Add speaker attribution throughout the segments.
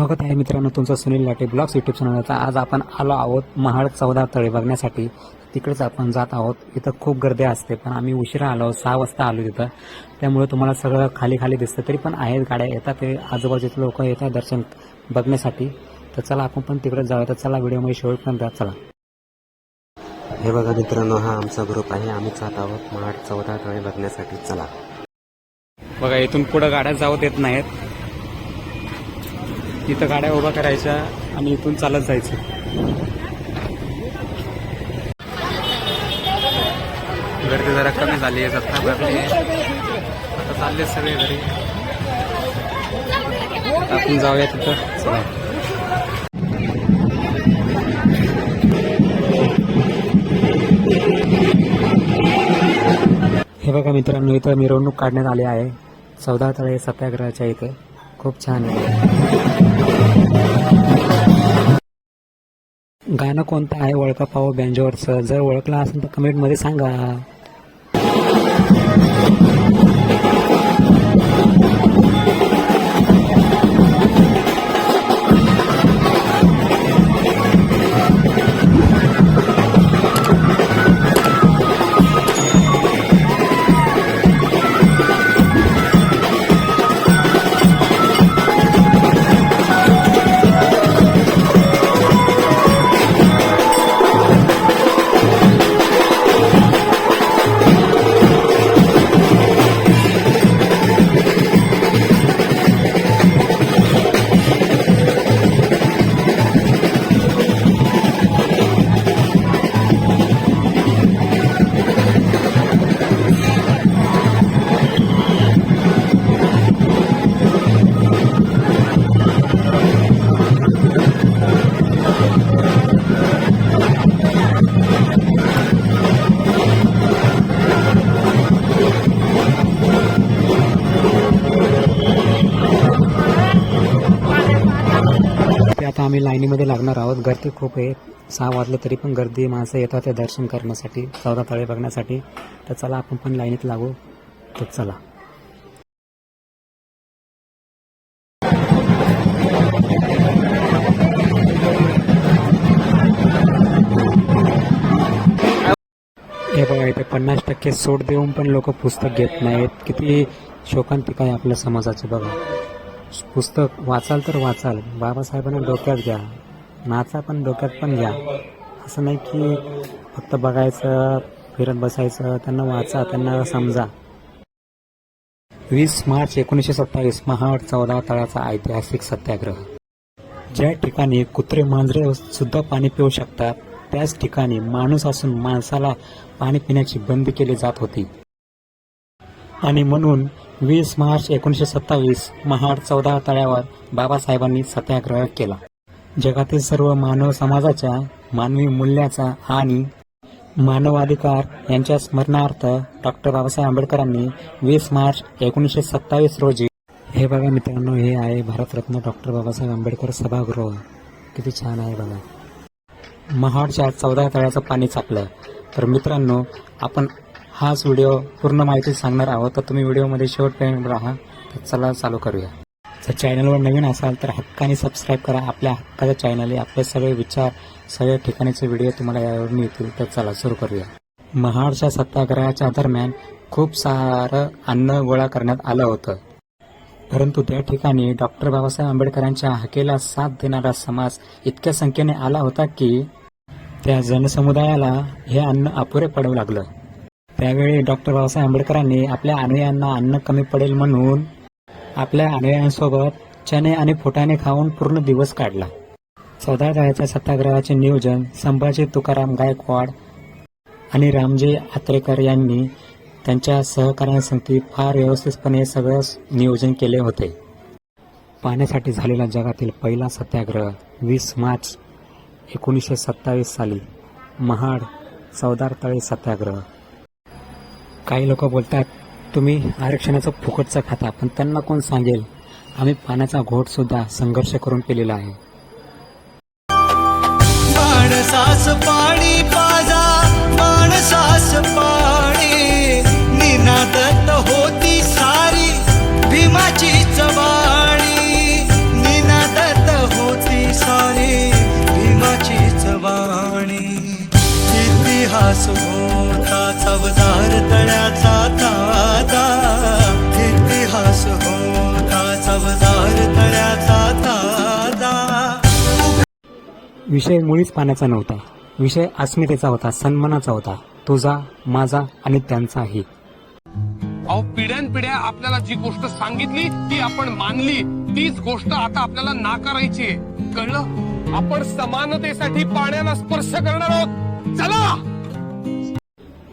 Speaker 1: स्वागत आहे मित्रांनो तुमचं सुनील लाटे ब्लॉग्स यूट्यूब चॅनलचा आज आपण आलो आहोत महाड चौदा तळे बघण्यासाठी. तिकडेच आपण जात आहोत. इथं खूप गर्दी असते पण आम्ही उशिरा आलो. सहा वाजता आलो तिथं त्यामुळे तुम्हाला सगळं खाली खाली दिसतं. तरी पण आहेत गाड्या. येतात ते. आजूबाजूचे लोक येतात दर्शन बघण्यासाठी. तर चला आपण पण तिकडे जाऊया. तर चला व्हिडिओमध्ये शेवटपर्यंत चला.
Speaker 2: हे बघा मित्रांनो हा आमचा ग्रुप आहे. आम्ही जात आहोत महाड चौदा तळे बघण्यासाठी. चला.
Speaker 1: बघा इथून पुढं गाड्या जाऊ देत नाहीत. तिथं गाड्या उभा करायच्या आणि इथून चालत जायचं. गर्दी जरा कमी झाली आहे सत्ता भरली आता चालले सगळे घरी. आपण जाऊया तिथं. चला. हे बघा मित्रांनो इथं मिरवणूक काढण्यात आली आहे. चौदा तळे सत्याग्रहाच्या इथे. खूप छान आहे. गाणं कोणतं आहे? ओळखा पाहो बँजोवरचं जर ओळखलं असेल तर कमेंटमध्ये सांगा. आता लाईनीमध्ये लागणार आहोत. गर्दी खूप आहे. सहा वाजले तरी पण गर्दी माणसं येतात ते दर्शन करण्यासाठी चौदा तळे बघण्यासाठी. तर चला आपण पण लाईनीत लागू. तर चला. हे बघा इथे पन्नास टक्के सूट देऊन पण लोक पुस्तक घेत नाहीत. किती शोकांतिका आहे आपल्या समाजाचं बघा. पुस्तक वाचाल तर वाचाल. बाबासाहेबांना डोक्यात घ्या. नाचा पण डोक्यात पण घ्या. असं नाही की फक्त बघायचं फिरत बसायचं त्यांना वाचा त्यांना समजा. वीस मार्च एकोणीसशे सत्तावीस महाड चौदा तळाचा ऐतिहासिक सत्याग्रह. ज्या ठिकाणी कुत्रे मांजरे सुद्धा पाणी पिऊ शकतात त्याच ठिकाणी माणूस असून माणसाला पाणी पिण्याची बंदी केली जात होती. आणि म्हणून वीस मार्च एकोणीसशे सत्तावीस महाड चौदा तळ्यावर बाबासाहेबांनी सत्याग्रह केला. जगातील सर्व मानव समाजाच्या मानवी मूल्याचा आणि मानवाधिकार यांच्या स्मरणार्थ डॉक्टर बाबासाहेब आंबेडकरांनी वीस मार्च एकोणीसशे सत्तावीस रोजी हे बघा मित्रांनो हे आहे भारतरत्न डॉक्टर बाबासाहेब आंबेडकर सभागृह. किती छान आहे बघा. महाडच्या चौदा तळ्याचं पाणी चाकलं तर मित्रांनो आपण हाच व्हिडिओ पूर्ण माहिती सांगणार आहोत. तर तुम्ही व्हिडिओमध्ये शेवटपर्यंत राहा. तर चला चालू करूया. जर चॅनलवर नवीन असाल तर हक्काने सबस्क्राईब करा. आपल्या हक्काचं चॅनल आहे आपले सगळे विचार सगळ्या ठिकाणीचे व्हिडिओ तुम्हाला यावर मिळतील. तर चला सुरू करूया. महाडच्या सत्याग्रहाच्या दरम्यान खूप सारं अन्न गोळा करण्यात आलं होतं. परंतु त्या ठिकाणी डॉक्टर बाबासाहेब आंबेडकरांच्या हकेला साथ देणारा समाज इतक्या संख्येने आला होता की त्या जनसमुदायाला हे अन्न अपुरे पडू लागलं. त्यावेळी डॉक्टर बाबासाहेब आंबेडकरांनी आपल्या अनुयांना अन्न कमी पडेल म्हणून आपल्या अनुयायांसोबत चणे आणि फुटाणे खाऊन पूर्ण दिवस काढला. चौदा सत्याग्रहाचे नियोजन संभाजी तुकाराम गायकवाड आणि रामजी आत्रेकर यांनी त्यांच्या सहकार्यांसाठी फार व्यवस्थितपणे सगळं नियोजन केले होते. पाण्यासाठी झालेला जगातील पहिला सत्याग्रह वीस मार्च एकोणीसशे सत्तावीस साली महाड चौदार तळे सत्याग्रह. काही लोक बोलतात तुम्ही आरक्षणाचा फुकटचा खाता पण त्यांना कोण सांगेल? आम्ही पाण्याचा घोटसुद्धा संघर्ष करून केलेला आहे.
Speaker 3: माणसास पाणी होती सारी भीमाची होती भीमाची
Speaker 1: विषय मुळीच पाण्याचा नव्हता. विषय अस्मितेचा होता सन्मानाचा होता. तुझा माझा आणि त्यांचाही.
Speaker 4: अहो पिढ्यानपिढ्या आपल्याला जी गोष्ट सांगितली ती आपण मानली. तीच गोष्ट आता आपल्याला नाकारायची आहे. कळलं? आपण समानतेसाठी पाण्याला स्पर्श करणार आहोत. चला!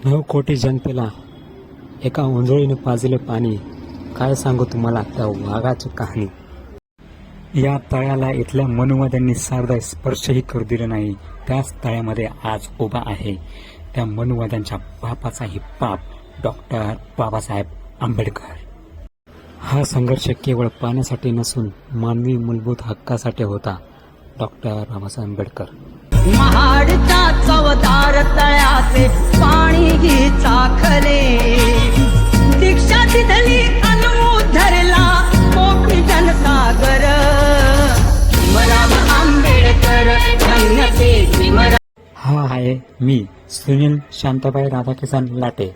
Speaker 1: नऊ कोटी जनतेला एका उंजळीने पाजले पाणी. काय सांगू तुम्हाला? त्या वाघाची कहाणी. या तळ्याला इथल्या मनुवाद्यांनी सारदा स्पर्शही करू दिला नाही. त्याच तळ्यामध्ये आज उभा आहे. त्या मनुवाद्यांच्या बापाचाही बाप डॉक्टर बाबासाहेब आंबेडकर. हा संघर्ष केवळ पाण्यासाठी नसून मानवी मूलभूत हक्कासाठी होता डॉक्टर बाबासाहेब आंबेडकर.
Speaker 5: महाडचा चवदार तळ्याचे पाणी ही चाखले.
Speaker 1: मी सुनील शांताबाई राधाकिसन लाटे.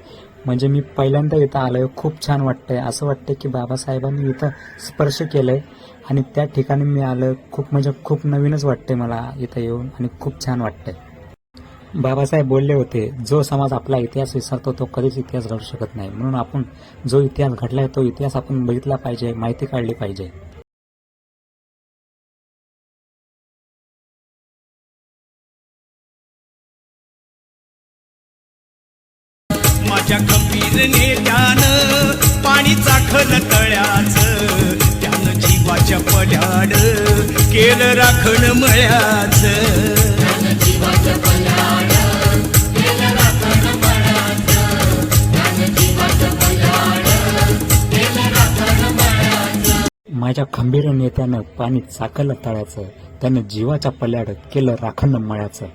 Speaker 1: म्हणजे मी पहिल्यांदा इथं आलोय खूप छान वाटतंय. असं वाटतंय की बाबासाहेबांनी इथं स्पर्श केलंय आणि त्या ठिकाणी मी आलं खूप म्हणजे खूप नवीनच वाटतंय मला इथं येऊन आणि खूप छान वाटतंय. बाबासाहेब बोलले होते जो समाज आपला इतिहास विसरतो तो कधीच इतिहास घडू शकत नाही. म्हणून आपण जो इतिहास घडलाय तो इतिहास आपण बघितला पाहिजे माहिती काढली पाहिजे.
Speaker 3: राखल तळ्याच. त्यानं जीवाच्या पल्याड केलं राखण मळ्याच.
Speaker 1: माझ्या खंबीर नेत्यानं पाणी चाकलं तळ्याचं त्यानं जीवाच्या पल्याड केलं राखण मळ्याचं.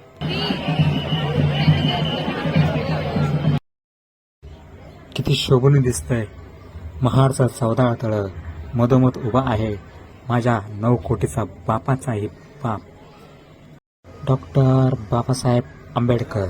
Speaker 1: किती शोभून दिसतंय. महाडचा चौदा तळ मधोमध उभा आहे. माझ्या नऊ कोटीचा बापाचाही बाप. डॉक्टर बाबासाहेब आंबेडकर.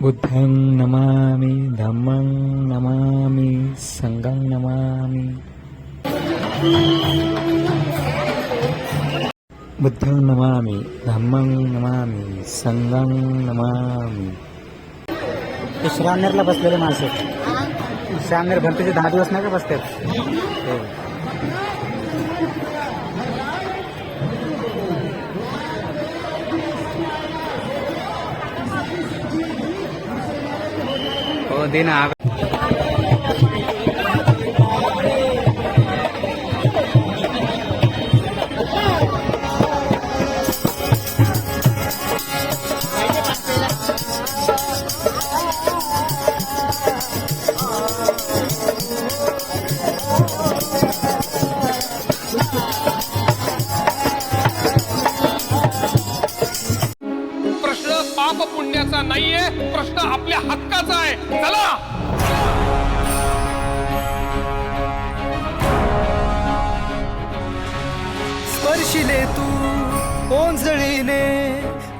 Speaker 1: बुद्धं नमामि धम्मं नमामि संघं नमामि. बुद्धं नमामि धम्मं नमामि संघं नमामि। ते श्रावणेरला बसलेले माणसं. श्रावणेर गणपतीचे दहा दिवस नाही का बसतात?
Speaker 2: हो दे ना
Speaker 6: स्पर्शिले तू ओंजळीने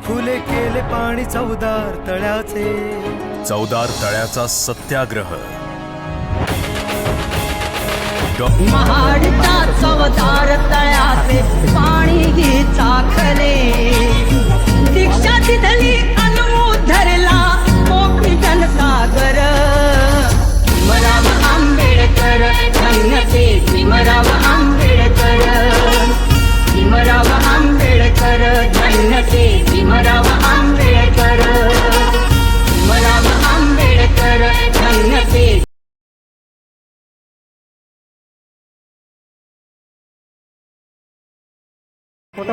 Speaker 6: फुले केले पाणी चौदार तळ्याचे.
Speaker 7: चौदार तळ्याचा सत्याग्रह.
Speaker 5: महाडच्या चवदार तळ्याचे पाणी ही चाखले
Speaker 1: ज्या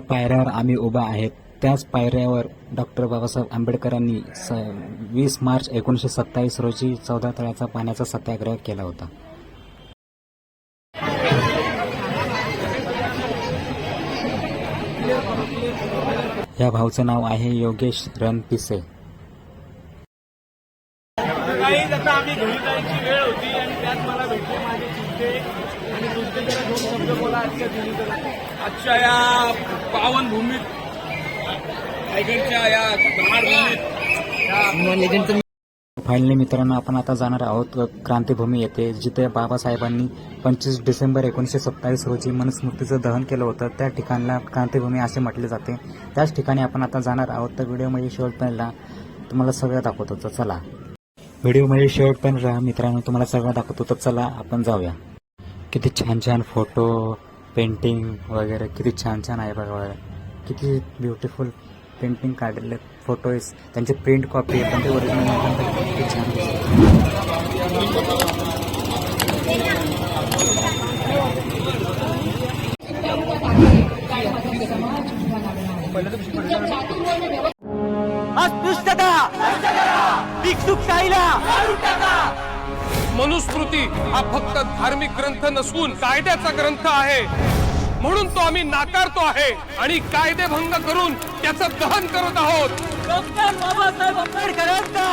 Speaker 1: पायऱ्यावर आम्ही उभा आहेत त्याच पायऱ्यावर डॉक्टर बाबासाहेब आंबेडकरांनी स वीस मार्च एकोणीसशे सत्तावीस रोजी चौदा तळ्याचा पाण्याचा सत्याग्रह केला होता. या भाऊचं नाव आहे योगेश रणपिसे.
Speaker 4: घरी जायची वेळ होती आणि त्यात मला भेटले माझे चिंते आणि तुमचे जरा दोन आजच्या या पावन भूमीत रायगडच्या या भूमीत
Speaker 1: फायनली मित्रांनो आपण आता जाणार आहोत क्रांतीभूमी येथे जिथे बाबासाहेबांनी पंचवीस डिसेंबर एकोणीसशे सत्तावीस रोजी मनुस्मृतीचं दहन केलं होतं. त्या ठिकाणला क्रांतीभूमी असे म्हटले जाते. त्याच ठिकाणी आपण आता जाणार आहोत. तर व्हिडिओमध्ये शेवटपर्यंत तुम्हाला सगळं दाखवतो. तर चला. व्हिडिओमध्ये शेवटपर्यंत राहा. मित्रांनो तुम्हाला सगळं दाखवतो तर चला आपण जाऊया. किती छान छान फोटो पेंटिंग वगैरे किती छान छान आहे बघा. वगैरे किती ब्युटिफुल पेंटिंग काढलेले फोटोज त्यांचे प्रिंट कॉपी आहे पण ते ओरिजिनल किती छान दिसतात
Speaker 6: अस्पृश्यता भिक्षुकशाहीला.
Speaker 4: मनुस्मृती हा फक्त धार्मिक ग्रंथ नसून कायद्याचा ग्रंथ आहे. म्हणून तो आम्ही नाकारतो आहे आणि कायदेभंग करून त्याचं दहन करत आहोत.
Speaker 6: डॉक्टर बाबासाहेब आंबेडकरांचा.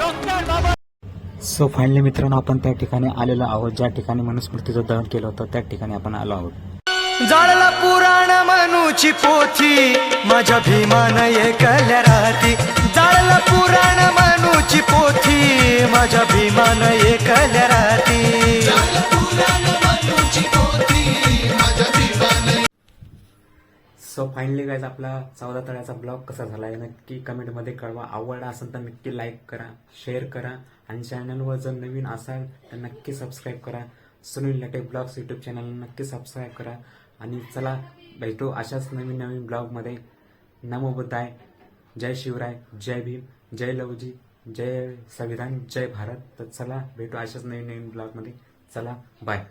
Speaker 6: डॉक्टर बाबा
Speaker 1: सो फायनली मित्रांनो आपण त्या ठिकाणी आलेलो आहोत. ज्या ठिकाणी मनुस्मृतीचं दहन केलं होतं त्या ठिकाणी आपण आलो आहोत.
Speaker 6: जाळला पुराण मनूची पोथी. माझ्या भीमान ऐकल्या राहती. जाळला पुराण मनूची पोथी. माझ्या भीमान ऐकल्या राहती.
Speaker 1: सो फायनली गायज आपला चौदा तळ्याचा ब्लॉग कसा झाला आहे? नक्की कमेंटमध्ये कळवा. आवडला असेल तर नक्की लाईक करा शेअर करा आणि चॅनलवर जर नवीन असाल तर नक्की सबस्क्राईब करा. Sunil Late blogs YouTube channel नक्की सबस्क्राईब करा. आणि चला भेटू अशाच नवीन नवीन ब्लॉगमध्ये. नमो बुद्धाय. जय शिवराय. जय भीम. जय लवजी. जय संविधान. जय भारत. तर चला भेटू अशाच नवीन नवीन ब्लॉगमध्ये. चला बाय